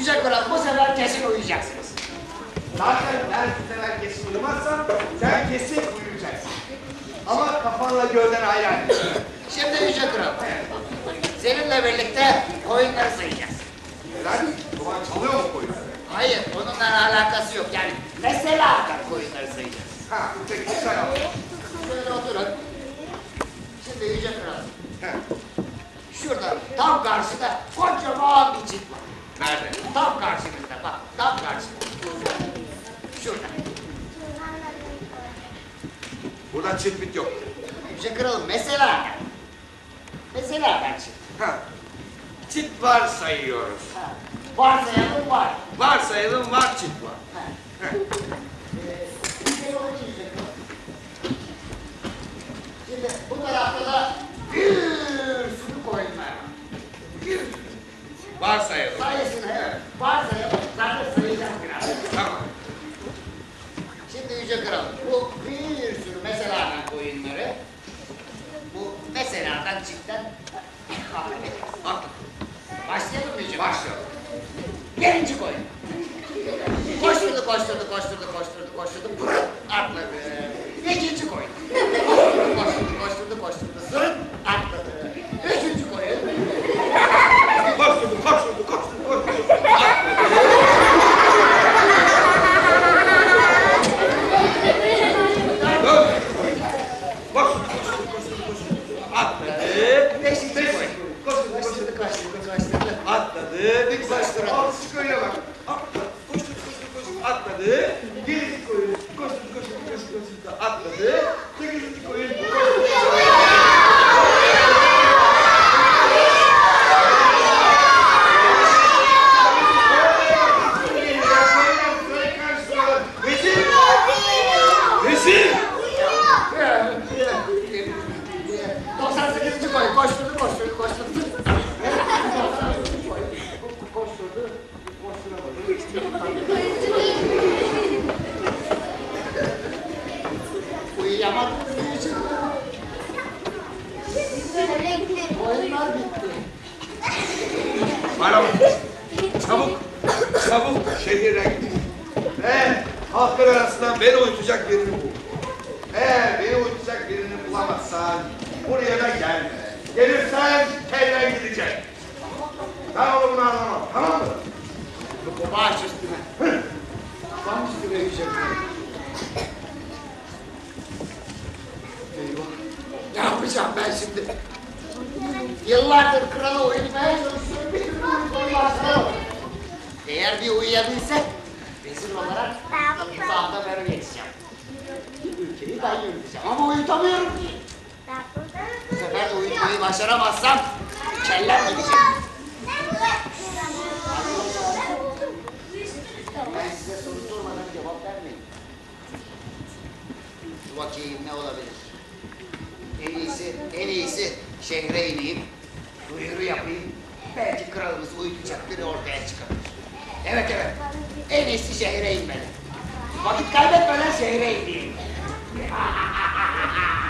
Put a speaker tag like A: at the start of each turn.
A: Güzel kural bu sefer kesin uyuyacaksınız.
B: Zaten ben bu sefer kesin uyumazsam sen kesin uyuyacaksın. Ama kafanla gölden ayran.
A: Şimdi Yüce Kural. Seninle birlikte koyunları sayacağız.
B: Neden? Ulan çalıyor mu koyun?
A: Hayır, onunla alakası yok. Yani mesele hakkında koyunları sayacağız.
B: Ha, peki sen al.
A: Şöyle oturun. Şimdi Yüce Kural. Şurada, tam karşıda kocaman bir cilt var.
B: Nerede?
A: Tam karşımızda bak, tam karşımızda. Şurada.
B: Burada çift yok.
A: Yüce Kralım mesela. Mesela ben çit.
B: Ha. Çift var sayıyoruz.
A: Ha. Varsayalım var.
B: Varsayalım var çift var.
A: Ha.
B: He.
A: Bir şey olur ki Yüce Kralım. Şimdi bu tarafta da bir sürü koyunlar var.
B: Bir sürü. Varsayalım.
A: Sayısını. Varsayalım. Zaten sayacağız biraz.
B: Tamam.
A: Şimdi Yüce Kral, bu bir sürü meseladan koyunları, bu meseladan çiftten
B: At.
A: Başlayalım mı Yüce? Başlayalım. Birinci koyun. Koşturdu, koşturdu, koşturdu, koşturdu, koşturdu, pırıt atladı. İkinci koyun. Koşturdu, koşturdu, koşturdu, zırıt atladı. Üçüncü koyun.
B: Koşturdu, koşturdu, koşturdu, koşturdu.
A: Dört.
B: Koşturdu, koşturdu, koşturdu, koşturdu. Atladı. Beşinci Beş. koyun. Koşturdu, koşturdu. Koşturdu, koşturdu,
A: koşturdu.
B: Atladı. Bir koşturdu. Altı koyuna bak. Atladı. Koşturdu, koşturdu, koşturdu. Atladı. Yedinci koyun. Koşturdu, koşturdu, koşturdu, koşturdu. Atladı. Sekizinci koyun. Koşturdu. Vezir! Vezir!
A: 98. koyun koşturdu, koşturdu, koşturdu. 98. koyun koşturdu, Uyuyamadım. Oyunlar.
B: Bana bak. Çabuk, çabuk şehire git. Ve halkın arasından beni uyutacak birini bul. Eğer beni uyutacak birini bulamazsan buraya da gelme. Gelirsen kellen gidecek. Ben onu bunu anlamam, tamam mı?
A: Baş üstüne. Baş üstüne yüce
B: Eyvah.
A: Ne yapacağım ben şimdi? Yıllardır kralı uyutmaya çalışıyorum. Bir türlü başlayamadım. Eğer bir uyuyabilsek, vezir olarak imzamda ben yetişeceğim. Ülkeyi ben yöneteceğim ama uyutamıyorum ki. Bu sefer de uyutmayı başaramazsam kellem gidecek. Ben size soru sormadan cevap vermeyin. Dur bakayım ne olabilir? En iyisi, en iyisi şehre ineyim, duyuru yapayım. Belki kralımızı uyutacak biri ortaya çıkabilir. Evet evet, en iyisi şehre inmeli. Vakit kaybetmeden şehre ineyim.